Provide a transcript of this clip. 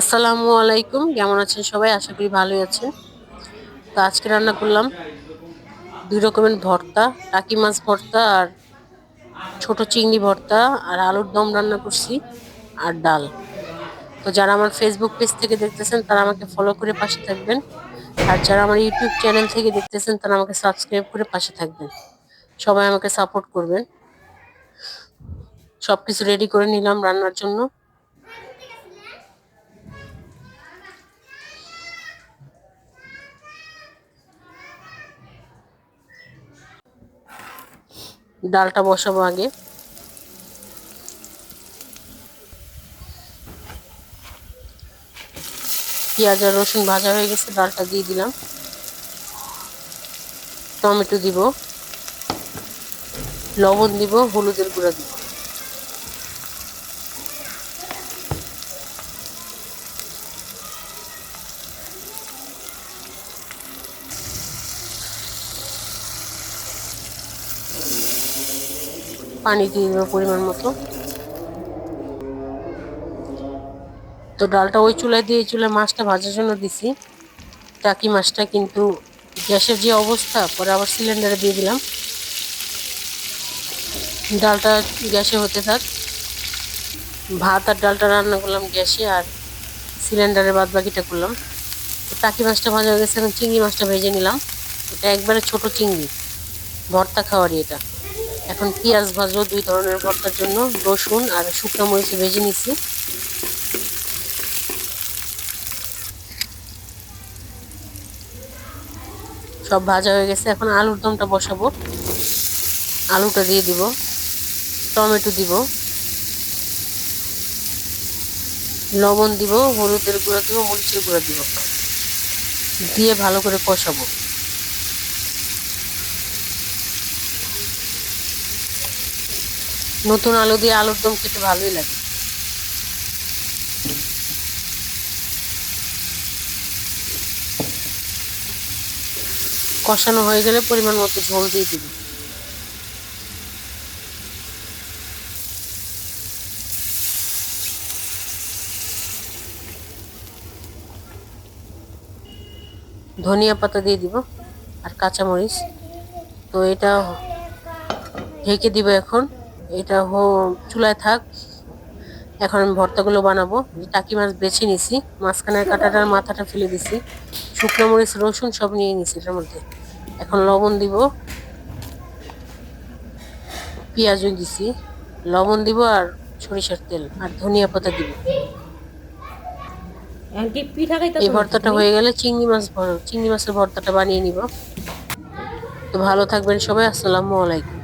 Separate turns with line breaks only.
আসসালামু আলাইকুম। কেমন আছেন সবাই? আশা করি ভালোই আছেন। তো আজকে রান্না করলাম দুই রকমের ভর্তা, টাকি মাছ ভর্তা আর ছোট চিংড়ি ভর্তা আর আলুর দম রান্না করছি আর ডাল। তো যারা আমার ফেসবুক পেজ থেকে দেখতেছেন, তারা আমাকে ফলো করে পাশে থাকবেন। আর যারা আমার ইউটিউব চ্যানেল থেকে দেখতেছেন, তারা আমাকে সাবস্ক্রাইব করে পাশে থাকবেন। সবাই আমাকে সাপোর্ট করবেন। সব কিছু রেডি করে নিলাম রান্নার জন্য। ডালটা বসাবো আগে। পেঁয়াজ আর রসুন ভাজা হয়ে গেছে, ডালটা দিয়ে দিলাম। টমেটো দিব, লবণ দিব, হলুদের গুঁড়া দিব। পানি দিয়ে দেবো পরিমাণ মতো। তো ডালটা ওই চুলায় দিয়ে চুলায় মাছটা ভাজার জন্য দিছি। টাকি মাছটা কিন্তু গ্যাসের যে অবস্থা, পরে আবার সিলিন্ডারে দিয়ে দিলাম। ডালটা গ্যাসে হতে থাক। ভাত আর ডালটা রান্না করলাম গ্যাসে আর সিলিন্ডারে বাদ বাকিটা করলাম। টাকি মাছটা ভাজা হয়ে গেছে চিংড়ি মাছটা ভেজে নিলাম। এটা একবারে ছোট চিংড়ি, ভর্তা খাওয়ারই এটা। এখন পেঁয়াজ ভাজবো দুই ধরনের ভর্তার জন্য, রসুন আর শুকনো মরিচ ভেজে নিছি সব ভাজা হয়ে গেছে, এখন আলুর দমটা বসাবো। আলুটা দিয়ে দিব, টমেটো দিব, লবণ দিব, হলুদের গুঁড়া দিব, মরিচের গুঁড়া দিব। দিয়ে ভালো করে কষাবো। নতুন আলু দিয়ে আলুর দম খেতে ভালোই লাগে। কষানো হয়ে গেলে পরিমাণ মতো ঝোল দিয়ে দিবি। ধনিয়া পাতা দিয়ে দিব আর কাঁচামরিচ। তো এটা ঢেকে দিব এখন। এটা হো চুলায় থাক। এখন আমি ভর্তাগুলো বানাবো। টাকি মাছ বেছে নিছি। মাঝখানের কাঁটাটার মাথাটা ফেলে দিছি। শুকনো মরিচ রসুন সব নিয়ে নিছি এটার মধ্যে। এখন লবণ দিব। পেঁয়াজও দিছি। লবণ দিব আর সরিষার তেল আর ধনিয়া পাতা দিব। এই ভর্তাটা হয়ে গেলে চিংড়ি মাছ চিংড়ি মাছের ভর্তাটা বানিয়ে নিব। তো ভালো থাকবেন সবাই। আসসালামু আলাইকুম।